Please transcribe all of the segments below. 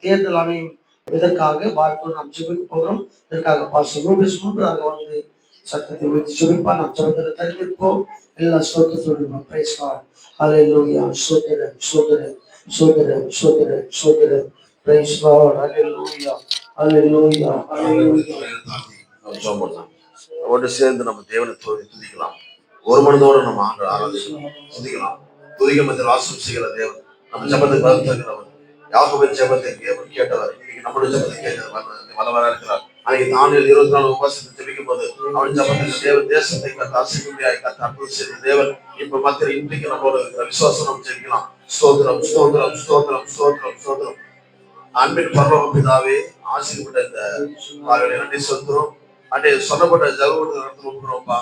தேர்தல் ஆணையம் இதற்காக வாழ்த்து நாம் ஜெபிக்க போகிறோம்? இதற்காக பாஸ்டர் ரூபிஸ் முன்பதாக வந்து சத்தத்தை வைத்து ஜெபிப்பா நாம் ஜெபத்தில் தெரிவிப்போம் எல்லா ஸ்தோத்திரத்தோடு பிரைஸ் காட் ஹalleluya ஸ்தோத்திரம் சோதரன் சோதரன் சோதரன் சோதரன் பிரைஸ் காட் ஹalleluya ஹalleluya ஹalleluya நம்ம ஜெபம் பண்ணலாம் ஒன்று சேர்ந்து நம்ம தேவனை துதி- துதிக்கலாம். ஒரு மனதோட நம்ம ஆண்டு ஆராதிக்கலாம். துதிக்கலாம். துதிக்க மத்தியில் ஆசம் செய்கிற தேவன். நம்ம ஜபத்துக்கு பதில் தருகிறவர். யாகோபின் ஜபத்தை தேவன் கேட்டவர். இன்னைக்கு நம்மளுடைய ஜபத்தை கேட்டவர் வல்லவரா இருக்கிறார். அன்னைக்கு தானியல் இருபத்தி நாலு உபாசத்தை ஜெபிக்கும் போது அவன் ஜபத்தில் தேவன் தேசத்தை கத்த அசிக்கும்படியாய் கத்த அற்புதம் செய்த தேவன். இப்ப மத்தியில் இன்றைக்கு நம்மளோட இருக்கிற விசுவாசம் நம்ம ஜெபிக்கலாம். ஸ்தோத்திரம் ஸ்தோத்திரம் ஸ்தோத்திரம் ஸ்தோத்திரம் ஸ்தோத்திரம். அன்பின் பரலோக பிதாவே ஆசீர்வப்பட்ட இந்த காலையில நன்றி சொல்கிறோம் அன்றைய சொல்லப்பட்ட ஜகவூர் நடந்து கொடுக்குறோம்ப்பா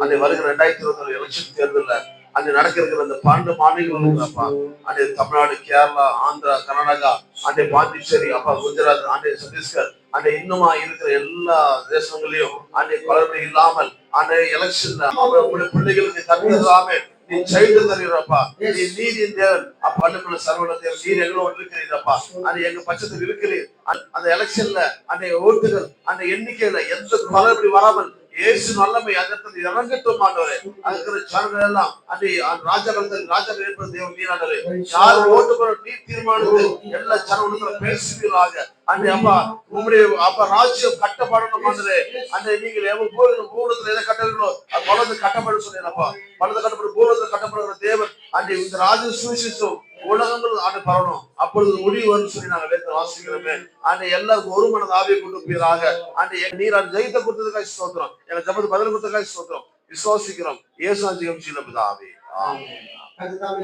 அன்றைய வருகிற ரெண்டாயிரத்தி இருபத்தி நாலு எலெக்ஷன் தேர்தலில் அங்க நடக்க அந்த பன்னெண்டு மாநிலங்கள் அப்பா. அண்டே தமிழ்நாடு கேரளா ஆந்திரா கர்நாடகா அண்டே பாண்டிச்சேரி அப்பா குஜராத் அண்டே சத்தீஸ்கர் அண்டே இன்னுமா இருக்கிற எல்லா தேசங்களையும் அண்டே குழந்தை இல்லாமல் அண்டே எலெக்ஷன்ல உங்களுடைய பிள்ளைகளுக்கு தகுந்ததாமே நீ செய்து தருகிறப்பா நீ நீதியின் தேவன். அப்பண்ணுக்குள்ள சர்வன தேவன். நீர் எங்களோடு இருக்கிறீரப்பா அது எங்க பட்சத்தில் இருக்கிறீர். அந்த- எலெக்ஷன்ல அந்த ஓட்டுகள் அந்த எண்ணிக்கையில எந்த குளறுபடி வராமல் இயேசு நல்லமை அதற்கு இறங்கட்டும் ஆண்டவரே. அதுக்கு சார்கள் எல்லாம் அன்னை ராஜாக்கள் ராஜா இருப்பது தேவன் நீராண்டவரே யார் ஓட்டு போற நீ தீர்மானித்து எல்லா ஜனங்களுக்கும் பேசுவீர்களாக. அன்னை அப்பா உங்களுடைய அப்பா ராஜ்யம் கட்டப்படணும் ஆண்டவரே. அன்னை நீங்கள் எவ்வளவு போகிற பூலத்துல எதை கட்டுறீங்களோ அது பலது கட்டப்படும் அப்பா. பலது கட்டப்படும் பூலத்தில் கட்டப்படுகிற தேவன் அன்னை இந்த ராஜ சுவிசேஷம் உலகங்கள் ஆண்டு பரவணும். அப்பொழுது முடிவு வந்து சொல்லி நாங்க வேதத்தை வாசிக்கிறோமே. அன்னை எல்லாருக்கும் ஒரு மனது ஆவியை கொண்டு போயிறாக அன்னை நீர் அது ஜெயித்த கொடுத்ததுக்காக சோத்திரம் எங்க ஜபத்து பதில் கொடுத்ததுக்காக சோத்திரம் விசுவாசிக்கிறோம். இயேசு ஜெயம் பிதாவே. ஆமென். அதுதான்